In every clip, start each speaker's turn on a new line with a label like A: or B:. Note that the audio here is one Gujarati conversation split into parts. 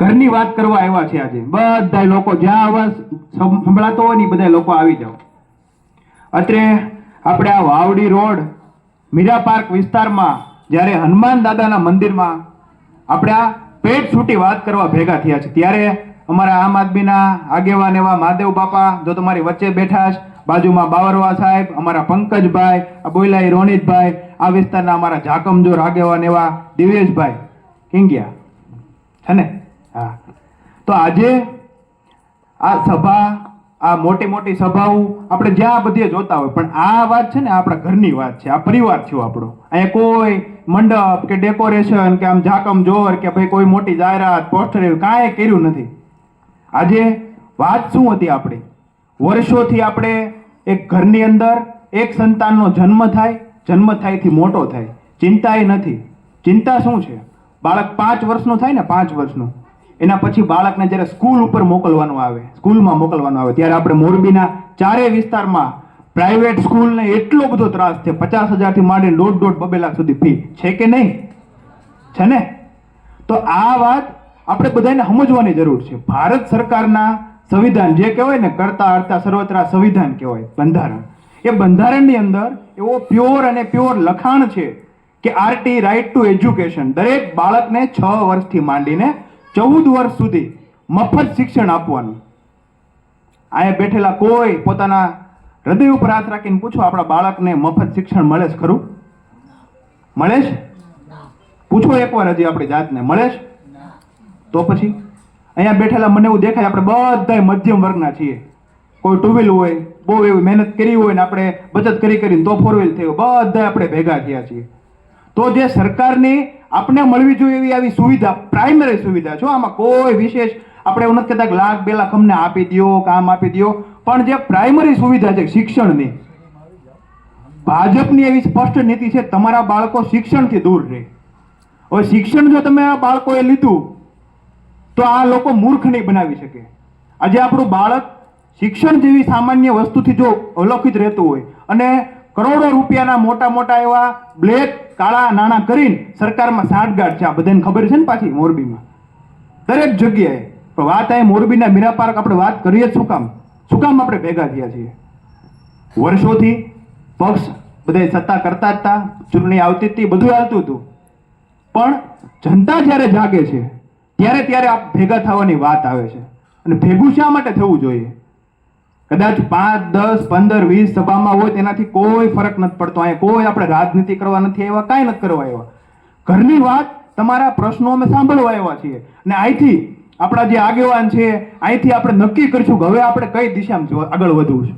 A: ઘરની વાત કરવા આવ્યા છે આજે. બધા લોકો જ્યાં અવાજ સંભળાતો હોય ને બધા લોકો આવી જાઓ. અત્રે આપણે આ વાવડી રોડ, મીરા પાર્ક વિસ્તારમાં જ્યારે હનુમાન દાદાના મંદિરમાં આપણે આ પેટ છૂટી વાત કરવા ભેગા થયા છે. ત્યારે અમારા આમ આદમીના આગેવાન એવા મહાદેવ બાપા, જો તમારી વચ્ચે બેઠા છે બાજુમાં બાવરવા સાહેબ, અમારા પંકજભાઈ, આ બોયલાઈ રોનિતભાઈ, આ વિસ્તારના અમારા જાકમજોર આગેવાન એવા દિવેશભાઈ, કિંગ્યા. છે ને? હા. તો આજે આ સભા, આ મોટી મોટી સભાઓ આપણે જ્યાં બધે જોતા હોય, પણ આ વાત છે ને આપણા ઘરની વાત છે, આ પરિવાર થયો આપણો. અહીંયા કોઈ મંડપ કે ડેકોરેશન કે આમ ઝાકમ જોર કે ભાઈ કોઈ મોટી જાહેરાત, પોસ્ટર એવું કાંઈ કર્યું નથી. આજે વાત શું હતી આપણી? વર્ષોથી આપણે એક ઘરની અંદર એક સંતાનનો જન્મ થાય, જન્મ થાયથી મોટો થાય. ચિંતા એ નથી. ચિંતા શું છે? બાળક પાંચ વર્ષનું થાય ને પાંચ વર્ષનું. એના પછી બાળકને જ્યારે સ્કૂલ ઉપર મોકલવાનું આવે, સ્કૂલમાં મોકલવાનું આવે, ત્યારે આપણે મોરબીના ચારેય વિસ્તારમાં પ્રાઇવેટ સ્કૂલને એટલો બધો ત્રાસ છે, પચાસ હજારથી માંડીને દોઢ દોઢ બબે લાખ સુધી ફી. છે કે નહીં? છે ને? તો આ વાત આપણે બધાને સમજવાની જરૂર છે. ભારત સરકારના સંવિધાન જે કહેવાય ને, કરતા અર્તા સર્વત્રા સંવિધાન કહેવાય, બંધારણ. એ બંધારણની અંદર એવો પ્યોર અને પ્યોર લખાણ છે કે આરટી રાઇટ ટુ એજ્યુકેશન. દરેક બાળકને છ વર્ષથી માંડીને ચૌદ વર્ષ સુધી મફત શિક્ષણ આપવાનું. અહીંયા બેઠેલા કોઈ પોતાના હૃદય ઉપર હાથ રાખીને પૂછો, આપણા બાળકને મફત શિક્ષણ મળે છે ખરું? મળે છે? પૂછો એકવાર હજી આપણી જાતને, મળે છે? તો પછી? અહીંયા બેઠેલા મને એવું દેખાય, આપણે બધાય મધ્યમ વર્ગના છીએ. કોઈ ટુ વ્હીલ હોય, બહુ એવી મહેનત કરી હોય ને આપણે બચત કરી કરીને તો ફોર વ્હીલ થયો. બધા આપણે ભેગા થયા છીએ. તો જે સરકારની આપણે મળવી જોઈએ એવી આવી સુવિધા પ્રાઇમરી સુવિધા છો આમાં કોઈ વિશેષ આપણે એવું નથી કહેતા લાખ બે લાખ અમને આપી દ્યો કામ આપી દ્યો, પણ જે પ્રાઇમરી સુવિધા છે શિક્ષણની, ભાજપની એવી સ્પષ્ટ નીતિ છે, તમારા બાળકો શિક્ષણથી દૂર રહે. હવે શિક્ષણ જો તમે આ બાળકોએ લીધું, તો આ લોકો મૂર્ખ નહીં બનાવી શકે. આજે આપણું બાળક શિક્ષણ જેવી સામાન્ય વસ્તુથી જો અલૌકિત રહેતું હોય, અને કરોડો રૂપિયાના મોટા મોટા એવા બ્લેક કાળા નાણાં કરીને સરકારમાં સાંઠગાંઠ છે. આ બધાને ખબર છે ને પાછી મોરબીમાં? દરેક જગ્યાએ. પણ વાત આ મોરબીના મીરા પાર્ક આપણે વાત કરીએ શું કામ? શું કામ આપણે ભેગા થયા છીએ? વર્ષોથી પક્ષ બધા સત્તા કરતા હતા. ચૂંટણી આવતી હતી, બધું આવતું હતું. પણ જનતા જ્યારે જાગે છે, ત્યારે ત્યારે આ ભેગા થવાની વાત આવે છે. અને ભેગું શા માટે થવું જોઈએ? કદાચ પાંચ, દસ, પંદર, વીસ સભામાં હોય તેનાથી કોઈ ફરક નથી પડતો. અહીંયા કોઈ આપણે રાજનીતિ કરવા નથી આવ્યા, કાંઈ નથી કરવા આવ્યા. ઘરની વાત તમારા પ્રશ્નો અમે સાંભળવા આવ્યા છીએ. અને અહીંથી આપણા જે આગેવાન છે, અહીંથી આપણે નક્કી કરીશું કે હવે આપણે કઈ દિશામાં આગળ વધવું છે.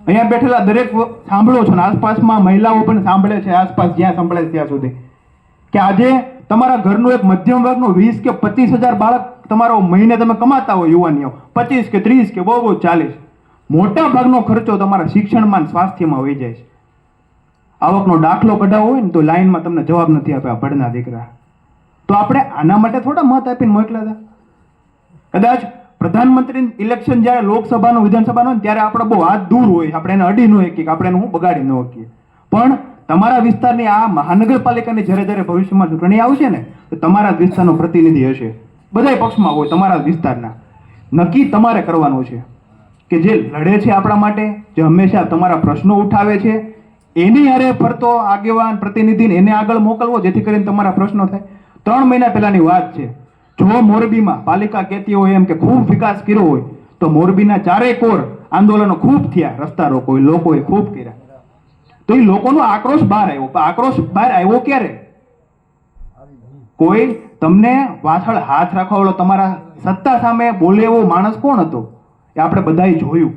A: અહીંયા બેઠેલા દરેક સાંભળો છો ને, આસપાસમાં મહિલાઓ પણ સાંભળે છે, આસપાસ જ્યાં સાંભળે ત્યાં સુધી. કે આજે તમારા ઘરનું એક મધ્યમ વર્ગનું વીસ કે પચીસ હજાર બાળક તમારો મહિને તમે કમાતા હોય યુવાનીઓ, પચીસ કે ત્રીસ કે બહુ બહુ ચાલીસ, મોટા ભાગનો ખર્ચો તમારા શિક્ષણમાં સ્વાસ્થ્યમાં વહી જાય છે. આવકનો દાખલો કઢાવો હોય ને તો લાઈનમાં તમને જવાબ નથી આપ્યા, ભણના દીકરા. તો આપણે આના માટે થોડા મત આપીને મોકલ્યા હતા. કદાચ પ્રધાનમંત્રી ઇલેક્શન જ્યારે લોકસભાનું, વિધાનસભાનું ત્યારે આપણે બહુ હાથ દૂર હોય, આપણે એને અડી ન શકીએ આપણે એને હું બગાડી ન શકીએ. પણ તમારા વિસ્તારની આ મહાનગરપાલિકાની જ્યારે જ્યારે ભવિષ્યમાં ચૂંટણી આવશે ને, તો તમારા વિસ્તારનો પ્રતિનિધિ હશે. બધાય પક્ષમાં હોય તમારા વિસ્તારના. નક્કી તમારે કરવાનું છે કે જે લડે છે આપણા માટે, જે હંમેશા તમારા પ્રશ્નો ઉઠાવે છે, એની હારે ફરતો આગેવાન પ્રતિનિધિને એને આગળ મોકલવો જેથી કરીને તમારા પ્રશ્નો થાય. ત્રણ મહિના પહેલાની વાત છે. જો મોરબીમાં પાલિકા કહેતી હોય એમ કે ખૂબ વિકાસ કર્યો હોય, તો મોરબીના ચારેય કોર આંદોલનો ખૂબ થયા, રસ્તા રોકો લોકોએ ખૂબ કર્યા. તો એ લોકોનો આક્રોશ બહાર આવ્યો. આક્રોશ બહાર આવ્યો ક્યારે? કોઈ તમને પાછળ હાથ રાખવાવાળો તમારા સત્તા સામે બોલે એવો માણસ કોણ હતો? એ આપણે બધાએ જોયું.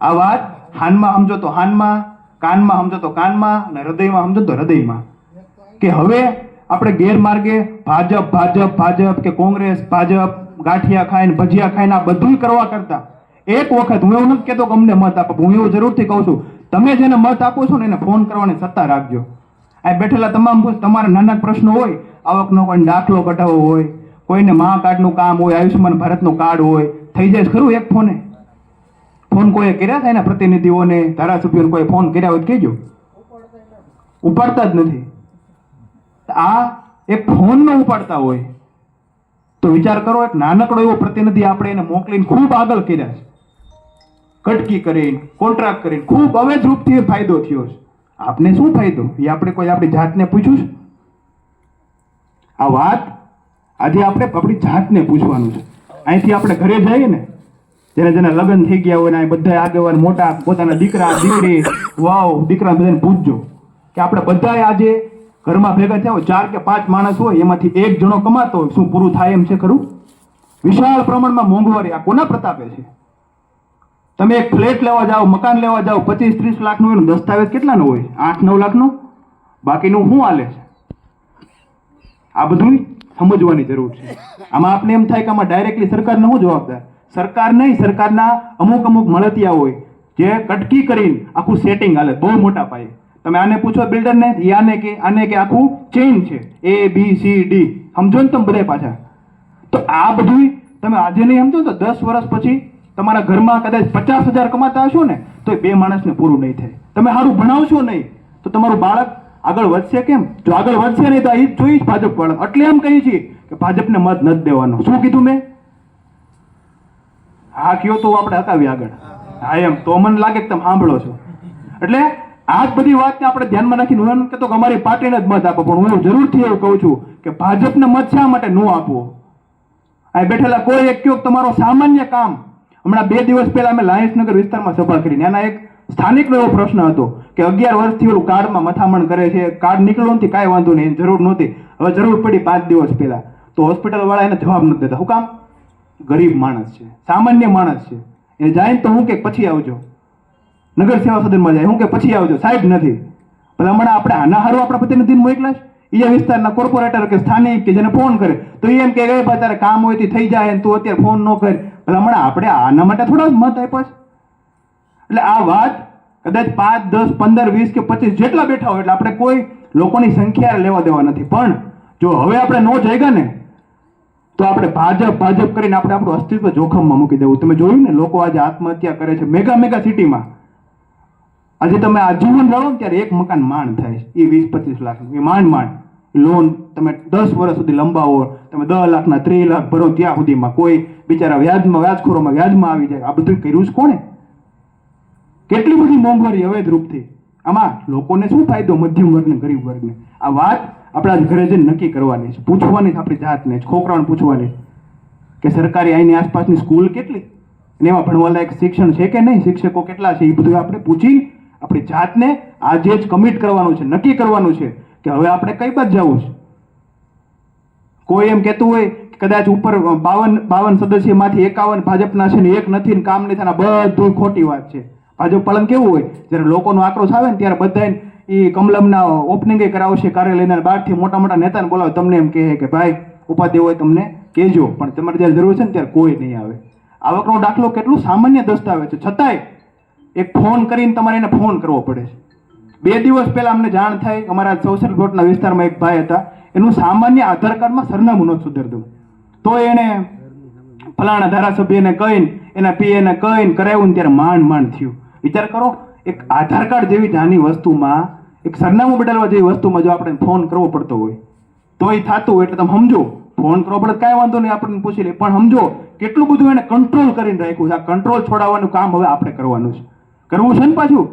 A: આ વાત હાનમાં સમજો તો હાનમાં, કાનમાં સમજો તો કાનમાં, અને હૃદયમાં સમજો તો હૃદયમાં. કે હવે આપણે ગેરમાર્ગે ભાજપ ભાજપ ભાજપ કે કોંગ્રેસ, ભાજપ, ગાંઠિયા ખાઈને, ભજીયા ખાઈને આ બધું કરવા કરતા. એક વખત હું એવું નથી કહેતો કે અમને મત આપો હું એવું જરૂરથી કહું છું. તમે જેને મત આપો છો ને એને ફોન કરવાની સત્તા રાખજો. આ બેઠેલા તમામ તમારા નાના પ્રશ્નો હોય, આવકનો કોઈ દાખલો કઢાવવો હોય, કોઈને મા કાર્ડનું કામ હોય, આયુષ્યમાન ભારતનું કાર્ડ હોય, થઈ જાય ખરું એક ફોને? ફોન કોઈએ કર્યા છે એના પ્રતિનિધિઓને? ધારાસભ્યોને કોઈ ફોન કર્યા હોય કહેજો. ઉપાડતા જ નથી. આ એક ફોન ઉપાડતા હોય. તો વિચાર કરો, એક નાનકડો એવો પ્રતિનિધિ આપણે એને મોકલીને ખૂબ આગળ કર્યા છે. કટકી કરીને કોન્ટ્રાક્ટ કરીને ખૂબ અવેજ રૂપથી ફાયદો થયો છે. આપને શું ફાયદો? એ આપણે કોઈ આપણી જાતને પૂછ્યું છે? આ વાત આજે આપણે આપણી જાતને પૂછવાનું છે. અહીંથી આપણે ઘરે જઈએ ને, જેને જેને લગ્ન થઈ ગયા હોય ને બધા આગેવાન મોટા, પોતાના દીકરા, દીકરી, વાવ, દીકરા બધાને પૂછજો કે આપણે બધાએ આજે ઘરમાં ભેગા થયા હોય, ચાર કે પાંચ માણસ હોય, એમાંથી એક જણો કમાતો હોય, શું પૂરું થાય એમ છે ખરું? વિશાળ પ્રમાણમાં મોંઘવારી આ કોના પ્રતાપે છે? તમે એક ફ્લેટ લેવા જાઓ, મકાન લેવા જાઓ, પચીસ, ત્રીસ લાખનું એનું દસ્તાવેજ કેટલાનું હોય? આઠ, નવ લાખનું? બાકીનું શું હાલે છે? આ બધું સમજવાની જરૂર છે. આમાં આપણે એમ થાય કે આમાં ડાયરેક્ટલી સરકારને શું જવાબદાર? સરકાર નહીં, સરકારના અમુક અમુક મળતિયા હોય, જે કટકી કરીને આખું સેટિંગ હાલે, બહુ મોટા પાયે. તમે આને પૂછો બિલ્ડરને એ આને કે આને કે આખું ચેઇન છે. એ બી સી ડી સમજો ને તમે બધા પાછા. તો આ બધું તમે આજે નહીં સમજો તો દસ વર્ષ પછી તમારા ઘરમાં કદાચ પચાસ હજાર કમાતા હશો ને, તો એ બે માણસને પૂરું નહીં થાય. તમે સારું ભણાવશો નહીં, તો તમારું બાળક આગળ વધશે કેમ? જો આગળ વધશે નહીં તો એ જ જોઈ ભાજપ વાળા. એટલે એમ કહીએ છીએ કે ભાજપને મત નથી દેવાનો. શું કીધું મેં? હા, કયો તો આપણે હકાવી આગળ. હા, એમ. તો મને લાગે કે તમે સાંભળો છો. એટલે આ જ બધી વાતને આપણે ધ્યાનમાં રાખીને હું કે અમારી પાર્ટીને જ મત આપો, પણ હું જરૂરથી એવું કહું છું કે ભાજપને મત શા માટે ન આપવો? અહીં બેઠેલા કોઈ એક કયો તમારો સામાન્ય કામ હમણાં બે દિવસ પહેલા અમે લાયન્સનગર વિસ્તારમાં સભા કરી. એના એક સ્થાનિકનો એવો પ્રશ્ન હતો કે અગિયાર વર્ષથી ઓલું કાર્ડમાં મથામણ કરે છે કાર્ડ નીકળ્યું નથી, કાંઈ વાંધો નહીં, જરૂર નહોતી. હવે જરૂર પડી પાંચ દિવસ પહેલા. તો હોસ્પિટલવાળા એને જવાબ નથી દેતા. શું કામ? ગરીબ માણસ છે, સામાન્ય માણસ છે. એને જાય તો હું કે પછી આવજો. નગર સેવા સદનમાં જાય. હું કે પછી આવજો. સાહેબ નથી. ભલે હમણાં આપણે આના હારું આપણા પ્રતિનિધિને મોકલા છે? એ વિસ્તારના કોર્પોરેટર કે સ્થાનિક કે જેને ફોન કરે, તો એ એમ કે, "એ ભાઈ તારે કામ હોય તે થઈ જાય તું અત્યારે ફોન ન કર. ભલે હમણાં આપણે આના માટે થોડા મત આપ્યા છે. એટલે આ વાત કદાચ પાંચ, દસ, પંદર, વીસ કે પચીસ જેટલા બેઠા હોય એટલે આપણે કોઈ લોકોની સંખ્યા લેવા દેવા નથી. પણ જો હવે આપણે નો જઈગા ને, તો આપણે ભાજપ ભાજપ કરીને આપણે આપણું અસ્તિત્વ જોખમમાં મૂકી દેવું. તમે જોયું ને, લોકો આજે આત્મહત્યા કરે છે મેગા મેગા સિટીમાં. આજે તમે આજીવન રહો ત્યારે એક મકાન માંડ થાય છે. એ વીસ, પચીસ લાખ એ માંડ માંડ. લોન તમે દસ વર્ષ સુધી લંબાવો, તમે દસ લાખના, ત્રીસ લાખ ભરો ત્યાં સુધીમાં. કોઈ બિચારા વ્યાજમાં, વ્યાજખોરોમાં વ્યાજમાં આવી જાય. આ બધું કર્યું જ કોને કેટલી બધી મોંઘવારી અવૈધ રૂપથી. આમાં લોકોને શું ફાયદો? મધ્યમ વર્ગને, ગરીબ વર્ગને? આ વાત આપણા ઘરે જઈને નક્કી કરવાની છે. પૂછવાની છે આપણી જાતને છોકરાઓને પૂછવાની કે સરકારી અહીંની આસપાસની સ્કૂલ કેટલી? અને એમાં ભણવા લાયક શિક્ષણ છે કે નહીં? શિક્ષકો કેટલા છે? એ બધું આપણે પૂછી આપણી જાતને આજે જ કમિટ કરવાનું છે, નક્કી કરવાનું છે. કે હવે આપણે કઈ બાજુ જવું છે? કોઈ એમ કહેતું હોય કદાચ ઉપર બાવન બાવન સદસ્યમાંથી એકાવન ભાજપના છે ને એક નથી ને કામ નહીં થાય બધું ખોટી વાત છે. ભાજપ પાલન કેવું હોય? જ્યારે લોકોનો આક્રોશ આવે ને ત્યારે બધા એ કમલમના ઓપનિંગ કરાવશે કાર્યાલયના બહારથી મોટા મોટા નેતાને બોલાવે, તમને એમ કહે કે ભાઈ, ઉપાધિ હોય તમને કહેજો, પણ તમારે જ્યારે જરૂર છે ને ત્યારે કોઈ નહીં આવે. આવકનો દાખલો કેટલું સામાન્ય દસ્તાવેજ છે. છતાંય એક ફોન કરીને તમારે એને ફોન કરવો પડે છે. બે દિવસ પહેલા અમને જાણ થઈ અમારા સોશિયલ કોર્ટના વિસ્તારમાં એક ભાઈ હતા. એનું સામાન્ય આધાર કાર્ડમાં સરનામું નહોતું સુધરતું. તો એણે ફલાણા ધારાસભ્યને કહીને, એના પીએને કહીને કરાવ્યું ત્યારે માંડ માંડ થયું. વિચાર કરો, એક આધાર કાર્ડ જેવી નાની વસ્તુમાં, એક સરનામું બદલવા જેવી વસ્તુમાં જો આપણે ફોન કરવો પડતો હોય તો એ થતું એટલે તમે સમજો. ફોન કરવો પડે કાંઈ વાંધો નહીં, આપણને પૂછી લે પણ સમજો, કેટલું બધું એને કંટ્રોલ કરીને રાખ્યું છે. આ કંટ્રોલ છોડાવવાનું કામ હવે આપણે કરવાનું છે. કરવું છે ને પાછું?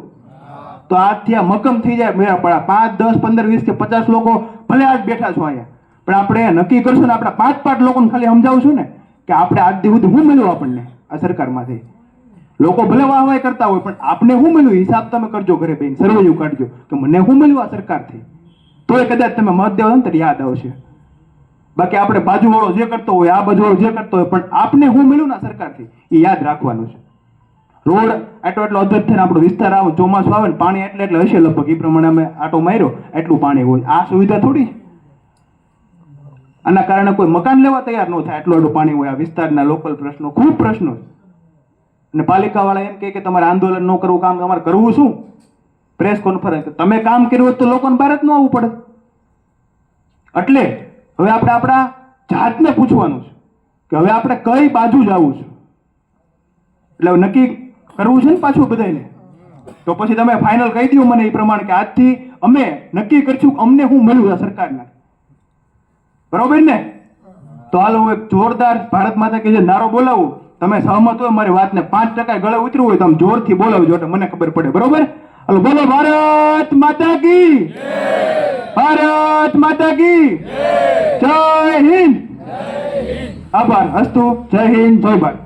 A: તો આજથી આ મકમ થઈ જાય મેળા પડા પાંચ, દસ, પંદર, વીસ કે પચાસ લોકો ભલે આજ બેઠા છો અહીંયા, પણ આપણે નક્કી કરશું ને આપણે પાંચ પાંચ લોકોને ખાલી સમજાવશું ને કે આપણે આજ દી સુધી શું મળ્યું આપણને આ સરકારમાંથી. લોકો ભલે વાહવાય કરતા હોય, પણ આપને શું મળ્યું? હિસાબ તમે કરજો ઘરે બેન સર્વૈયું કાઢજો કે મને શું મળ્યું આ સરકારથી? તોય કદાચ તમે મત દેવો ને યાદ આવશે. બાકી આપણે બાજુવાળો જે કરતો હોય, આ બાજુવાળો જે કરતો હોય, પણ આપને શું મળ્યું ને સરકારથી, એ યાદ રાખવાનું છે. રોડ આટલો એટલો અધર થઈને આપણો વિસ્તાર આવે, ચોમાસું આવે ને પાણી એટલે એટલે હશે લગભગ. એ પ્રમાણે અમે આટો માર્યો એટલું પાણી હોય. આ સુવિધા થોડી આના કારણે કોઈ મકાન લેવા તૈયાર ન થાય એટલું એટલું પાણી હોય. આ વિસ્તારના લોકલ પ્રશ્નો, ખૂબ પ્રશ્નો અને પાલિકાવાળા એમ કહે કે તમારે આંદોલન ન કરવું, કામ તમારે કરવું શું? Press conference. તમે કામ કર્યું હોત તો લોકોને બહાર જ ન આવવું પડે. એટલે હવે આપણે આપણા જાતને પૂછવાનું છે કે હવે આપણે કઈ બાજુ જવું છે? એટલે હવે નક્કી કરવું છે ને પાછું બધાને તો પછી તમે ફાઇનલ કહી દો મને એ પ્રમાણે કે આજથી અમે નક્કી કરશું અમને શું મળ્યું આ સરકારના. બરોબર ને? તો હાલ હું એક જોરદાર ભારત માતા કે જે નારો બોલાવું, તમે સહમત હોય, મારી વાતને પાંચ ટકા ગળે ઉતરવું હોય તો આમ જોરથી બોલાવજો, એટલે મને ખબર પડે, બરોબર? હાલો, બોલો, ભારત માતા કી ભારત માતા કી જય હિન્દ! આભાર, હસ્તુ, જય હિન્દ, જય ભારત.